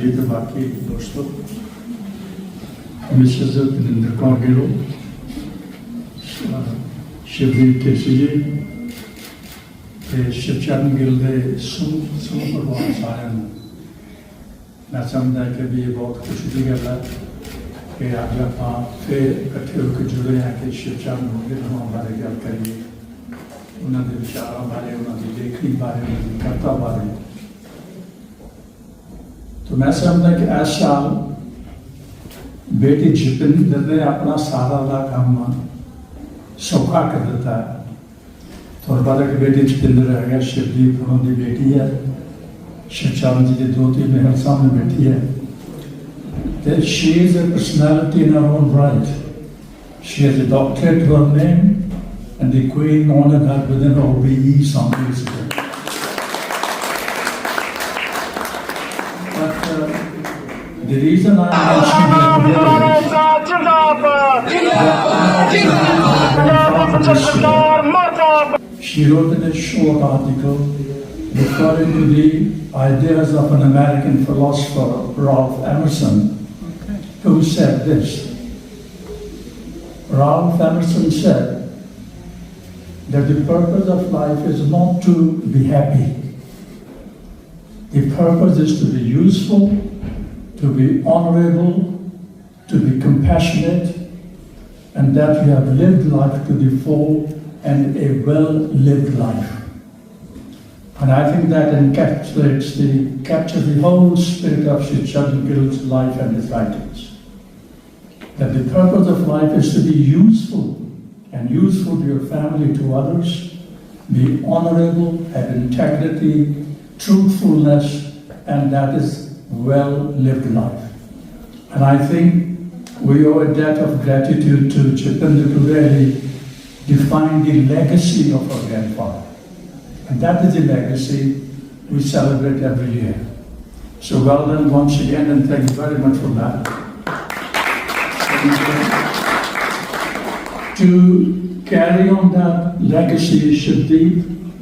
ਜੀ ਤੇ ਬਾਕੀ ਦੋਸਤੋ ਮਿਸਿਸ ਤਨਿੰਦਰ ਕੌਰ ਗਿੱਲ ਸ਼ਿਵਦੀਪ ਕੇਸੀ ਜੀ ਤੇ ਸ਼ਿਵਚਰਨ ਗਿੱਲ ਦੇ ਸਮੂਹ ਸਮੂਹ ਪਰਿਵਾਰ ਸਾਰਿਆਂ ਨੂੰ ਮੈਂ ਸਮਝਦਾ ਕਿ ਵੀ ਇਹ ਬਹੁਤ ਖੁਸ਼ੀ ਦੀ ਗੱਲ ਹੈ ਕਿ ਅੱਜ ਆਪਾਂ ਫਿਰ ਇਕੱਠੇ ਹੋ ਕੇ ਜੁੜੇ ਹਾਂ ਕਿ ਸ਼ਿਵਚਰਨ ਗਿੱਲ ਹੋਣ ਬਾਰੇ ਗੱਲ ਕਰੀਏ ਉਹਨਾਂ ਦੇ ਵਿਚਾਰਾਂ ਬਾਰੇ ਉਹਨਾਂ ਦੀ ਲੇਖਣੀ ਬਾਰੇ ਉਹਨਾਂ ਦੀ ਕਵਿਤਾ ਬਾਰੇ तो मैं समझदा कि इस साल बेटी जितेंद्र ने अपना सारा का काम सौखा कर दिता है थोड़ा पता कि बेटी जितेंद्र है गया शिवदीप उन्होंने बेटी है शिवचारण जी की दो तीन मेरे सामने बैठी है that she is a personality in her own right. She has a doctorate to her name, and the Queen honored her within her The reason I mentioned She wrote in a short article referring to the ideas of an American philosopher, Ralph Emerson, who said this. Ralph Emerson said that the purpose of life is not to be happy. The purpose is to be useful to be honorable, to be compassionate, and that we have lived life to the full and a well-lived life. And I think that encapsulates the captures the whole spirit of Sri Gill's life and his writings. That the purpose of life is to be useful and useful to your family, to others, be honorable, have integrity, truthfulness, and that is well-lived life. And I think we owe a debt of gratitude to Chitendra to really define the legacy of our grandfather. And that is the legacy we celebrate every year. So well done once again, and thank you very much for that. To carry on that legacy, Shivdeep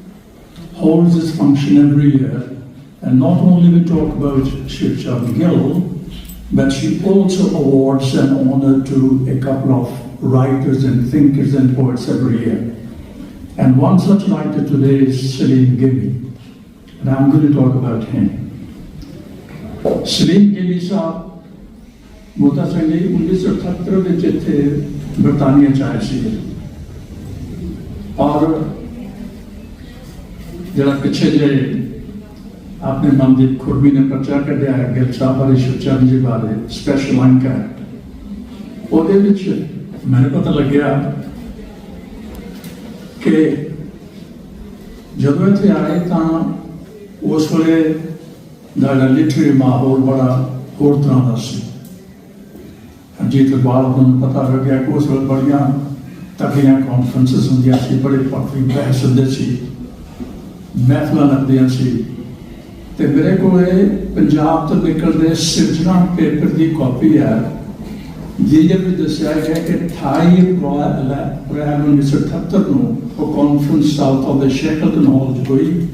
holds this function every year. And not only we talk about Shiv Chandra Gill, but she also awards an honor to a couple of writers and thinkers and poets every year. And one such writer today is Salim Gibby, and I'm going to talk about him. Salim Gilli ਸਾਹਿਬ ਮੋਤਾ ਸਿੰਘ ਜੀ 1978 ਵਿੱਚ ਇੱਥੇ ਬਰਤਾਨੀਆ ਚ ਆਏ ਸੀ ਔਰ ਜਿਹੜਾ ਪਿੱਛੇ ਜੇ ਆਪਣੇ ਮਨਦੀਪ ਖੁਰਮੀ ਨੇ ਪਰਚਾ ਕੱਢਿਆ ਹੈ ਗਿਲ ਸਾਹਿਬ ਬਾਰੇ ਸ਼ੁਚਰਨ ਜੀ ਬਾਰੇ ਸਪੈਸ਼ਲ ਅੰਕ ਹੈ ਉਹਦੇ ਵਿੱਚ ਮੈਨੂੰ ਪਤਾ ਲੱਗਿਆ ਕਿ ਜਦੋਂ ਇੱਥੇ ਆਏ ਤਾਂ ਉਸ ਵੇਲੇ ਦਾ ਲਿਟਰੀ ਮਾਹੌਲ ਬੜਾ ਹੋਰ ਤਰ੍ਹਾਂ ਦਾ ਸੀ ਅਜੀਤ ਇਕਬਾਲ ਨੂੰ ਪਤਾ ਲੱਗਿਆ ਕਿ ਉਸ ਵੇਲੇ ਬੜੀਆਂ ਤਕੜੀਆਂ ਕਾਨਫਰੰਸਸ ਹੁੰਦੀਆਂ ਸੀ ਬੜੇ ਪੱਕੀ ਬਹਿਸ ਹੁੰਦੇ ਸੀ ਮਹਿਫਲਾਂ ਲੱਗਦੀਆਂ ਸੀ ਤੇ ਮੇਰੇ ਕੋਲ ਇਹ ਪੰਜਾਬ ਤੋਂ ਨਿਕਲਦੇ ਸਿਰਜਣਾ ਪੇਪਰ ਦੀ ਕਾਪੀ ਹੈ, ਜਿਹਦੇ ਵਿੱਚ ਦੱਸਿਆ ਗਿਆ ਕਿ 28 ਅਪ੍ਰੈਲ 1978 ਨੂੰ ਉਹ conference south of the Shackleton hall 'ਚ ਹੋਈ,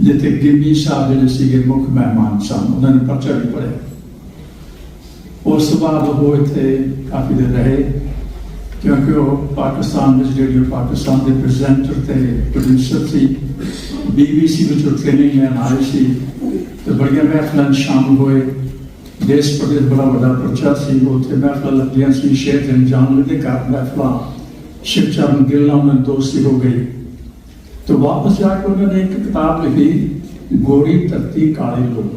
ਜਿੱਥੇ ਗਿੱਬੀ ਸਾਹਿਬ ਜਿਹੜੇ ਸੀਗੇ ਮੁੱਖ ਮਹਿਮਾਨ ਸਨ, ਉਹਨਾਂ ਨੇ ਪਰਚਾ ਵੀ ਪੜਿਆ ਉਸ ਤੋਂ ਬਾਅਦ ਉਹ ਇੱਥੇ ਕਾਫੀ ਦਿਨ ਰਹੇ, ਕਿਉਂਕਿ ਉਹ ਪਾਕਿਸਤਾਨ ਵਿੱਚ ਰੇਡੀਓ ਪਾਕਿਸਤਾਨ ਦੇ ਪ੍ਰੈਜ਼ੈਂਟਰ ਤੇ ਪ੍ਰੋਡਿਊਸਰ ਸੀ ਬੀਬੀਸੀ ਵਿੱਚ ਟ੍ਰੇਨਿੰਗ ਲੈਣ ਆਏ ਸੀ। ਤੇ ਬੜੀਆਂ ਮਹਿਫਲਾਂ 'ਚ ਸ਼ਾਮਲ ਹੋਏ ਦੇਸ਼ ਪ੍ਰਗਟ ਬੜਾ ਵੱਡਾ ਪ੍ਰਚਾਰ ਸੀ ਉੱਥੇ ਮਹਿਫਲਾਂ ਲੱਗਦੀਆਂ ਸੀ ਸ਼ੇਖ ਜਾਨ ਦੇ ਘਰ ਮਹਿਫਲਾਂ ਸ਼ਿਵ ਚਰਨ ਗਿੱਲ ਨਾਲ ਉਹਨਾਂ دوستی ہو گئی۔ تو واپس جا کر انہوں نے ایک کتاب لکھی گوری ترتی کاری لوگ۔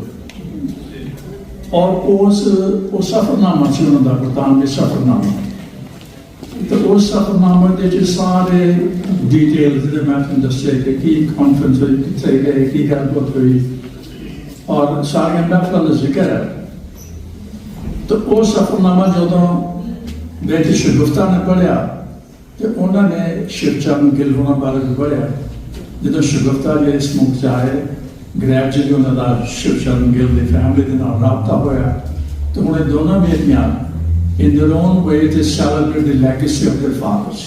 اور اس سفر نامہ سے انہوں نے برطان کے سفر نامہ تو اس سفر نامہ کے سارے ڈیٹیل میں تمہیں دستے کہ کی کانفرنس ہوئی گئے، کی گلبت ہوئی۔ اور سالگندہ کا ذکر ہے۔ تو وہ سفر نامہ جدوں بیٹی شگفتہ نے پڑھیا، تو انہوں نے شیو چند گل ہونا بارے پڑھیا۔ جدو شگفتہ جی اس ملک چاہے گریب جی انہوں کا شیو چند گل کی فیملی کے نام رابطہ ہوا تو انہیں دونوں بیٹیاں ان their own way they celebrate the legacy of their fathers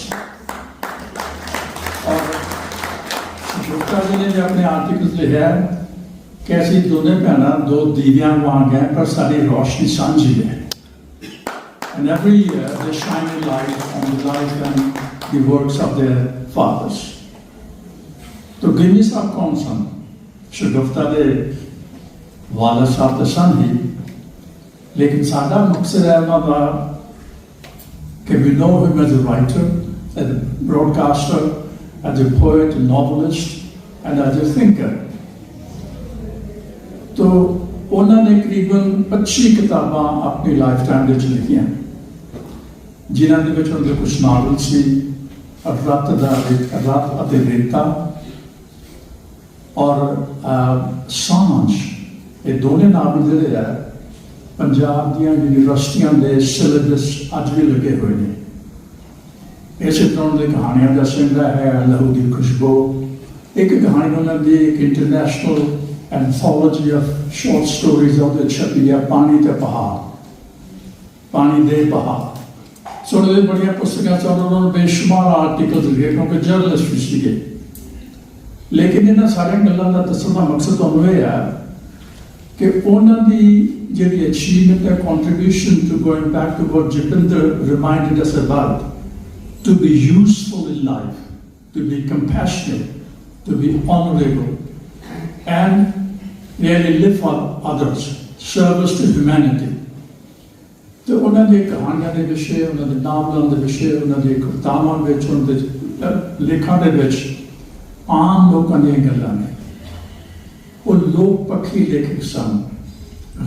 اور شگفتہ جی نے اپنے آرٹیکل جو ہے ਕਿ ਅਸੀਂ ਦੋਨੇ ਭੈਣਾਂ ਦੋ ਦੀਵਿਆਂ ਵਾਂਗ ਹੈ ਪਰ ਸਾਡੀ ਰੋਸ਼ਨੀ ਸਾਂਝੀ ਹੈ and every year they shine a light on the life and the works of their fathers to give me some concern ਸ਼ਗਫਤਾ ਦੇ ਵਾਲਦ ਸਾਹਿਬ ਤਾਂ ਸਨ ਹੀ ਲੇਕਿਨ ਸਾਡਾ ਮਕਸਦ ਹੈ ਉਹਨਾਂ ਦਾ ਕਿ we know him as a writer as a broadcaster as a poet novelist and as a thinker thinker. ਉਹਨਾਂ ਨੇ ਕਰੀਬਨ 25 ਕਿਤਾਬਾਂ ਆਪਣੀ ਲਾਈਫ ਟਾਈਮ ਵਿੱਚ ਲਿਖੀਆਂ। ਜਿਨ੍ਹਾਂ ਦੇ ਵਿੱਚ ਉਹਨਾਂ ਦੇ ਕੁਝ ਨਾਵਲ ਸੀ ਰਤ ਦਾ ਰੇਤ ਅਤੇ ਰੇਤਾ ਔਰ ਸਾਂਝ। ਇਹ ਦੋਨੇ ਨਾਵਲ ਜਿਹੜੇ ਆ, ਪੰਜਾਬ ਦੀਆਂ ਯੂਨੀਵਰਸਿਟੀਆਂ ਦੇ ਸਿਲੇਬਸ ਅੱਜ ਵੀ ਲੱਗੇ ਹੋਏ ਨੇ। ਇਸੇ ਤਰ੍ਹਾਂ ਦੇ ਕਹਾਣੀਆਂ ਦਾ ਸਿੰਗਾ ਹੈ, ਲਹੂ ਦੀ ਖੁਸ਼ਬੂ। ਇੱਕ ਕਹਾਣੀ ਉਹਨਾਂ ਦੀ, ਇੱਕ international ਐਂਥੋਲੋਜੀ ਆਫ ਸ਼ਾਰਟ ਸਟੋਰੀਜ਼ ਉਹਦੇ ਛਪੀ ਹੈ ਪਾਣੀ ਤੇ ਪਹਾੜ ਪਾਣੀ ਦੇ ਪਹਾੜ ਸੋ ਉਹਦੇ ਬੜੀਆਂ ਪੁਸਤਕਾਂ ਚ ਉਹਨਾਂ ਨੂੰ ਬੇਸ਼ੁਮਾਰ ਆਰਟੀਕਲਸ ਲਿਖੇ ਕਿਉਂਕਿ ਜਰਨਲਿਸਟ ਵੀ ਸੀਗੇ ਲੇਕਿਨ ਇਹਨਾਂ ਸਾਰੀਆਂ ਗੱਲਾਂ ਦਾ ਦੱਸਣ ਦਾ ਮਕਸਦ ਤੁਹਾਨੂੰ ਇਹ ਹੈ ਕਿ ਉਹਨਾਂ ਦੀ ਜਿਹੜੀ ਅਚੀਵਮੈਂਟ ਹੈ contribution to going back to what Jatinder reminded us about to be useful in life, to be compassionate, to be honorable, and really live for others, service to humanity. ਤੇ ਉਹਨਾਂ ਦੀ ਕਹਾਣੀਆਂ ਦੇ ਵਿਸ਼ੇ ਉਹਨਾਂ ਦੇ ਨਾਵਲਾਂ ਦੇ ਵਿਸ਼ੇ ਉਹਨਾਂ ਦੀ ਕਵਿਤਾਵਾਂ ਵਿੱਚ ਉਹਨਾਂ ਦੇ ਲੇਖਾਂ ਦੇ ਵਿੱਚ ਆਮ ਲੋਕਾਂ ਦੀਆਂ ਗੱਲਾਂ ਨੇ। ਉਹ ਲੋਕ ਪੱਖੀ ਲੇਖਕ ਸਨ।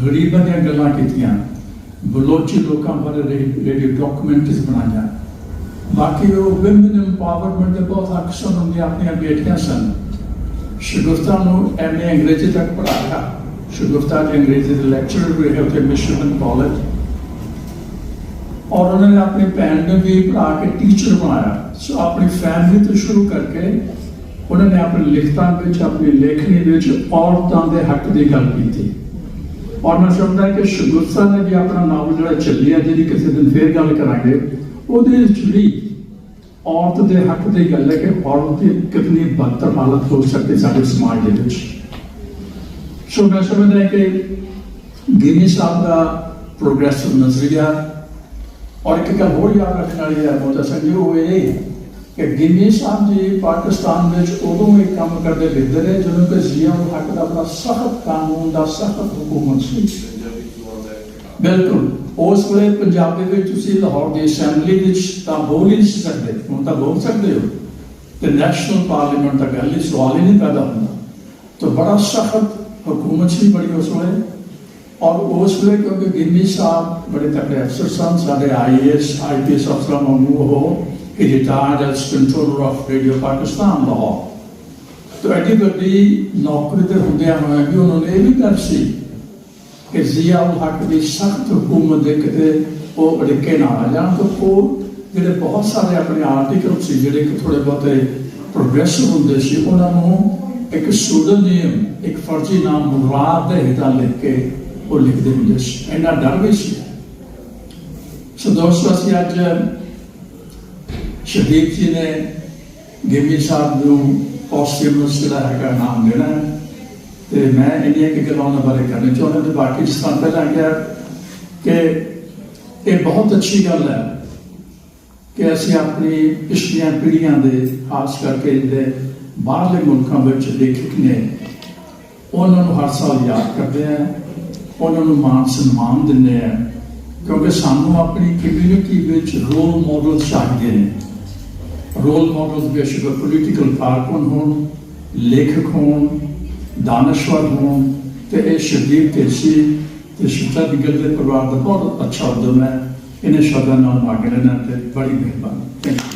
ਗਰੀਬਾਂ ਦੀਆਂ ਗੱਲਾਂ ਕੀਤੀਆਂ। ਬਲੋਚੀ ਲੋਕਾਂ ਬਾਰੇ ਰੇਡੀਓ ਡਾਕੂਮੈਂਟਰੀਜ਼ ਬਣਾਈਆਂ। ਬਾਕੀ ਉਹ ਵਿਮਨ ਇੰਪਾਵਰਮੈਂਟ ਦੇ ਬਹੁਤ ਅਕਸਰ ਸਨ ਆਪਣੀਆਂ ਬੇਟੀਆਂ ਸਨ। ਸ਼ਗੁਫਤਾ ਨੂੰ ਐਮਏ ਅੰਗਰੇਜ਼ੀ ਤੱਕ ਪੜ੍ਹਾਇਆ ਸ਼ਗੁਫਤਾ ਦੇ ਅੰਗਰੇਜ਼ੀ ਦੇ ਲੈਕਚਰਰ ਵੀ ਹੈ ਉੱਥੇ ਮਿਸ਼ਰਨ ਕਾਲਜ ਔਰ ਉਹਨਾਂ ਨੇ ਆਪਣੀ ਭੈਣ ਨੂੰ ਵੀ ਪੜ੍ਹਾ ਕੇ ਟੀਚਰ ਬਣਾਇਆ। ਸੋ ਆਪਣੀ ਫੈਮਿਲੀ ਤੋਂ ਸ਼ੁਰੂ ਕਰਕੇ ਉਹਨਾਂ ਨੇ ਆਪਣੇ ਲਿਖਤਾਂ ਵਿੱਚ, ਆਪਣੀ ਲੇਖਣੀ ਵਿੱਚ ਔਰਤਾਂ ਦੇ ਹੱਕ ਦੀ ਗੱਲ ਕੀਤੀ। ਔਰ ਮੈਂ ਸਮਝਦਾ ਕਿ ਸ਼ਗੁਫਤਾ ਨੇ ਵੀ ਆਪਣਾ ਨਾਵਲ ਜਿਹੜਾ ਚੱਲਿਆ ਜਿਹਦੀ ਕਿਸੇ ਦਿਨ ਫੇਰ ਗੱਲ ਕਰਾਂਗੇ, ਉਹਦੇ ਵਿੱਚ ਵੀ ਔਰਤ ਦੇ ਹੱਕ ਦੀ ਗੱਲ ਹੈ ਕਿ ਔਰਤ ਦੀ ਕਿੰਨੀ ਬਦਤਰ ਹਾਲਤ ਹੋ ਸਕਦੀ ਸਾਡੇ ਸਮਾਜ ਦੇ ਵਿੱਚ। ਸੋ ਮੈਂ ਸਮਝਦਾ ਕਿ ਗਿਨੀ ਸਾਹਿਬ ਦਾ ਪ੍ਰੋਗਰੈਸਿਵ ਨਜ਼ਰੀਆ ਔਰ ਇੱਕ ਗੱਲ ਹੋਰ ਯਾਦ ਰੱਖਣ ਵਾਲੀ ਹੈ ਮੋਤਾ ਸਿੰਘ ਉਹ ਇਹ ਕਿ ਗਿਨੀ ਸਾਹਿਬ ਜੀ ਪਾਕਿਸਤਾਨ ਵਿੱਚ ਉਦੋਂ ਇਹ ਕੰਮ ਕਰਦੇ ਲਿਖਦੇ ਰਹੇ ਜਦੋਂ ਕਿ ਜ਼ੀਆ ਹੱਕ ਦਾ ਬੜਾ ਸਖਤ ਕਾਨੂੰਨ ਦਾ ਸਖਤ ਹੁਕੂਮਤ ਸੀ। ਬਿਲਕੁਲ ਉਸ ਵੇਲੇ ਪੰਜਾਬ ਦੇ ਵਿੱਚ ਤੁਸੀਂ ਲਾਹੌਰ ਦੀ ਅਸੈਂਬਲੀ ਵਿੱਚ ਤਾਂ ਬੋਲ ਹੀ ਨਹੀਂ ਸੀ ਸਕਦੇ ਹੁਣ ਤਾਂ ਬੋਲ ਸਕਦੇ ਹੋ ਤੇ ਨੈਸ਼ਨਲ ਪਾਰਲੀਮੈਂਟ ਦਾ ਗੱਲ ਹੀ ਸਵਾਲ ਹੀ ਨਹੀਂ ਪੈਦਾ ਹੁੰਦਾ ਤਾਂ ਬੜਾ ਸਖਤ ਹਕੂਮਤ ਸੀ ਬੜੀ ਉਸ ਵੇਲੇ ਔਰ ਉਸ ਵੇਲੇ ਕਿਉਂਕਿ ਗਿੰਨੀ ਸਾਹਿਬ ਬੜੇ ਤਕੜੇ ਅਫਸਰ ਸਨ ਸਾਡੇ ਆਈਐਸ ਆਈਪੀਐਸ ਅਫਸਰਾਂ ਨੂੰ ਉਹ he retired as controller of Radio Pakistan Lahore ਤਾਂ ਐਡੀ ਵੱਡੀ ਨੌਕਰੀ ਤੇ ਹੁੰਦਿਆਂ ਹੋਇਆ ਵੀ ਉਹਨਾਂ ਨੇ ਇਹ ਵੀ ਕਰ ਸੀ ਕਿ ਜ਼ਿਆ ਹੱਕ ਦੀ ਸਖਤ ਹਕੂਮਤ ਦੇ ਕਿਤੇ ਉਹ ਅੜਿੱਕੇ ਨਾ ਆ ਜਾਣ ਤਾਂ ਉਹ ਜਿਹੜੇ ਬਹੁਤ ਸਾਰੇ ਆਪਣੇ ਆਰਟੀਕਲ ਸੀ, ਜਿਹੜੇ ਕਿ ਥੋੜੇ ਬਹੁਤੇ ਪ੍ਰੋਗਰੈਸਿਵ ਹੁੰਦੇ ਸੀ, ਉਹਨਾਂ ਨੂੰ ਇੱਕ ਸੂਡੋਨੀਮ ਇੱਕ ਫਰਜ਼ੀ ਨਾਮ ਮੁਰਾਦ ਦੇ ਹਿੱਤਾ ਲਿਖ ਕੇ ਉਹ ਲਿਖਦੇ ਹੁੰਦੇ ਸੀ। ਇੰਨਾ ਡਰ ਵੀ ਸੀ। ਸੋ ਦੋਸਤੋ, ਅਸੀਂ ਅੱਜ ਸ਼ਦੀਪ ਜੀ ਨੇ ਗਿਮੀ ਸਾਹਿਬ ਨੂੰ ਪੋਸਟਿਮਸ ਜਿਹੜਾ ਹੈਗਾ ਨਾਮ ਦੇਣਾ ਹੈ। ਤੇ ਮੈਂ ਇੰਨੀਆਂ ਕਿ ਗੱਲਾਂ ਉਹਨਾਂ ਬਾਰੇ ਕਰਨੀ ਚਾਹੁੰਦਾ ਤੇ ਬਾਕੀ ਜਿਸ ਤਰ੍ਹਾਂ ਪਹਿਲਾਂ ਕਿਹਾ ਕਿ ਇਹ ਬਹੁਤ ਅੱਛੀ ਗੱਲ ਹੈ ਕਿ ਅਸੀਂ ਆਪਣੀ ਪਿਛਲੀਆਂ ਪੀੜ੍ਹੀਆਂ ਦੇ, ਖਾਸ ਕਰਕੇ ਜਿਹੜੇ ਬਾਹਰਲੇ ਮੁਲਕਾਂ ਵਿੱਚ ਲੇਖਕ ਨੇ, ਉਹਨਾਂ ਨੂੰ ਹਰ ਸਾਲ ਯਾਦ ਕਰਦੇ ਆ, ਉਹਨਾਂ ਨੂੰ ਮਾਣ ਸਨਮਾਨ ਦਿੰਦੇ ਆ, ਕਿਉਂਕਿ ਸਾਨੂੰ ਆਪਣੀ ਕਮਿਊਨਿਟੀ ਵਿੱਚ ਰੋਲ ਮਾਡਲ ਚਾਹੀਦੇ ਨੇ। ਰੋਲ ਮਾਡਲ ਬੇਸ਼ੱਕ ਪੋਲੀਟੀਕਲ ਕਾਰਕੁਨ ਹੋਣ, ਲੇਖਕ ਹੋਣ ਦਾਨਸ਼ਵਰ ਹੋਣ ਤੇ ਇਹ ਸ਼ਬੀਰ ਤੇਸੀ ਤੇ ਸ਼ਿਕਤਾ ਬਿਗਲ ਦੇ ਪਰਿਵਾਰ ਦਾ ਬਹੁਤ ਅੱਛਾ ਉਦਮ ਹੈ ਇਹਨੇ ਸ਼ਬਦਾਂ ਨਾਲ ਮਾਗਣਾ ਤੇ ਬੜੀ ਮਿਹਰਬਾਨੀ Thank you.